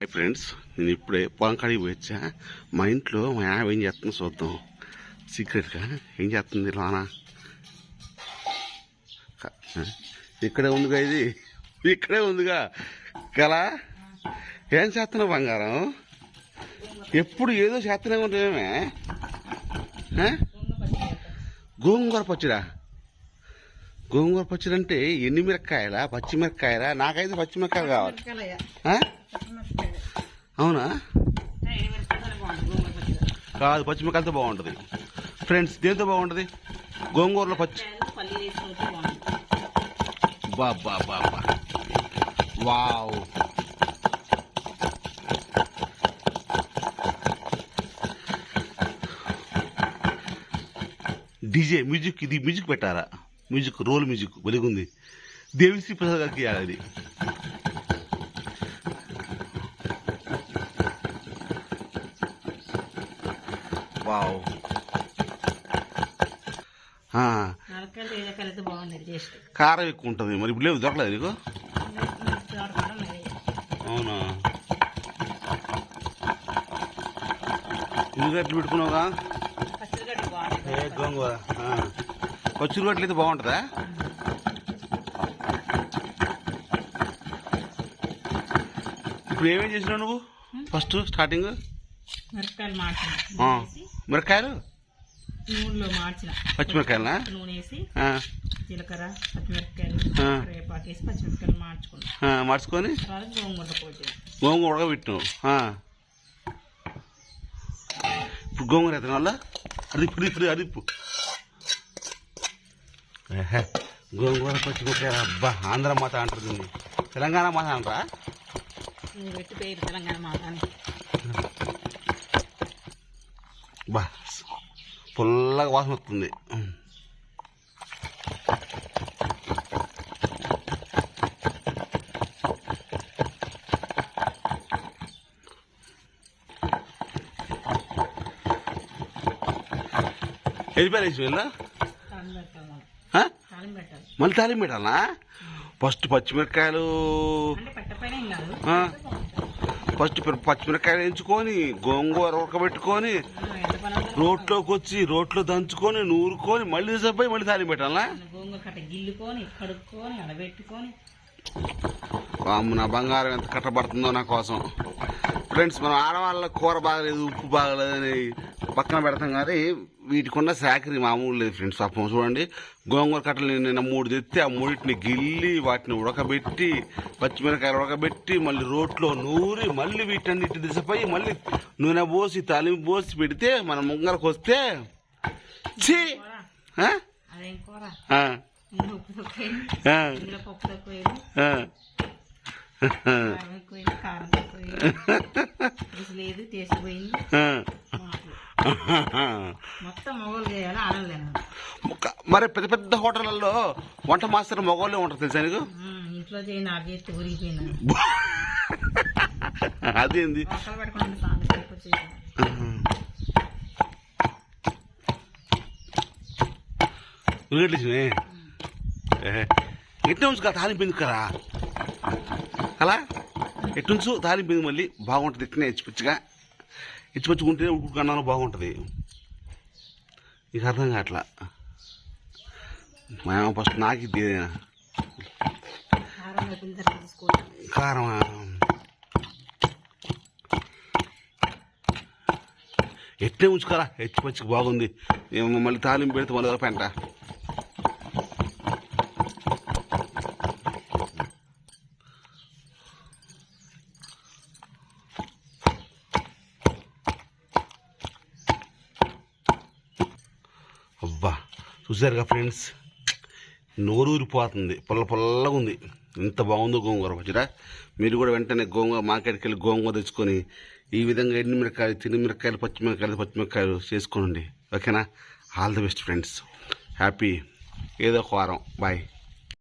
Hi friends నేను ఇప్పుడే పొలం కాడికి వచ్చా మా ఇంట్లో మా ఆమె ఏం చేస్తుందో చూద్దాం. సీక్రెట్గా ఏం చేస్తుంది లోన? ఇక్కడే ఉందిగా ఇది. ఇక్కడే ఉందిగా. కలా ఏం చేస్తున్నావు బంగారం? ఎప్పుడు ఏదో చేస్తూనే ఉంటామేమే? గోంగూర పచ్చడా? గోంగూర పచ్చడి అంటే ఎన్ని మిరక్కాయలా పచ్చిమిరక్కాయలా నాకైతే పచ్చిమిరక్కాయలు కావాలి? అవునా? కాదు పచ్చిమిరకాయలతో బాగుంటుంది. ఫ్రెండ్స్ దేంతో బాగుంటుంది? గోంగూరలో పచ్చి బా బా బా బా. వావ్. డీజే మ్యూజిక్ ఇది మ్యూజిక్ పెట్టారా? మ్యూజిక్ రోల్ మ్యూజిక్ వెలుగుంది దేవిశ్రీ ప్రసాద్ గారికి అది. వావ్. కారం ఎక్కువ ఉంటుంది మరి ఇప్పుడు లేవు దొరకలేదు నీకు? అవునా? పెట్టుకున్నావుగా? పచ్చడిగడ్డ బాగుంది ఏ గోంగూర? ఆ. పచ్చి ఉల్లిగడ్డలు అయితే బాగుంటుందా? ఇప్పుడు ఏమేం చేసినావు నువ్వు? First starting? మిరకాయలు? నూనెలో మార్చిన. పచ్చిమిరకాయలనా నూనె వేసి జీలకర్ర పచ్చిమిరపకాయలు వేసి పచ్చిమిరపకాయలు మార్చుకొని? తర్వాత గోంగూర పోటీ గోంగూర ఉడకబెట్టినావు? ఆ. ఇప్పుడు గోంగూర ఎత్తన వల్ల ఇప్పుడు అదిప్పు ఏహే, గోంగూర పచ్చిమిరకాయ అబ్బా ఆంధ్ర మాత అంటారు దీన్ని. తెలంగాణ మాత అంటారా? పెట్టి పేరు తెలంగాణ మాతాన్ని బా పుల్లగా వాసన వస్తుంది. వెళ్ళిపోయారు వీళ్ళ మళ్ళీ తాలింపు పెట్టాలా? ఫస్ట్ పచ్చిమిరకాయలు ఫస్ట్ పచ్చిమిరకాయలు ఎంచుకొని గోంగూర ఉడకబెట్టుకొని రోట్లోకి వచ్చి రోట్లో దంచుకొని నూరుకొని మళ్ళీ సబ్బై మళ్ళీ తాలింపు పెట్టాలా గిల్లుకొని కడుక్కొని అడబెట్టుకొని వామ్మ నా బంగారం ఎంత కట్టబడుతుందో నా కోసం. ఫ్రెండ్స్ మనం ఆడవాళ్ళ కూర బాగలేదు ఉప్పు బాగలేదని పక్కన పెడతాం కానీ వీటికి ఉన్న శాఖరి మామూలు లేదు ఫ్రెండ్స్ పాపం చూడండి గోంగూర కట్టలు నేను నిన్న మూడు తెస్తే ఆ మూడింటిని గిల్లి వాటిని ఉడకబెట్టి పచ్చిమిరకాయలు ఉడకబెట్టి మళ్ళీ రోట్లో నూరి మళ్ళీ వీటన్నిటి దిశపై మళ్ళీ నూనె పోసి తాలింపు పోసి పెడితే మన ముంగరకు వస్తే ఛీ! లేదు మరి పెద్ద పెద్ద హోటళ్ళలో వంట మాస్టర్ మగవాళ్ళే ఉంటారు తెలుసా నీకు? ఇంట్లో అదేంది? ఉల్లిగడ్డలు ఎట్టు ఉంచు కదా తాలింపింది కదా అలా? ఎట్టుంచు తాలింపింది మళ్ళీ? బాగుంటుంది ఇట్లనే ఇచ్చిపుచ్చిగా ఇచ్చిపుచ్చుకుంటే ఉడుకు కన్నాను బాగుంటుంది. నీకు అర్థం కావట్లా? మా ఫస్ట్ నాకు ఇది కారం ఎట్లే ఉంచుకోరా? ఎచ్చిపచ్చికి బాగుంది. ఏమో మళ్ళీ తాలింపు పెడితే మళ్ళీ పెంట అబ్బా చూసారుగా ఫ్రెండ్స్? నోరూరిపోతుంది పుల్ల పుల్లగా ఉంది. ఎంత బాగుందో గోంగూర పచ్చడా మీరు కూడా వెంటనే గోంగూర మార్కెట్కి వెళ్ళి గోంగూర తెచ్చుకొని ఈ విధంగా ఎండు మిరకాయలు తిని మిరకాయలు పచ్చిమిరకాయలు పచ్చిమిరకాయలు చేసుకోనండి. ఓకేనా? All the best friends. Happy. ఏదో ఒక వారం. బాయ్.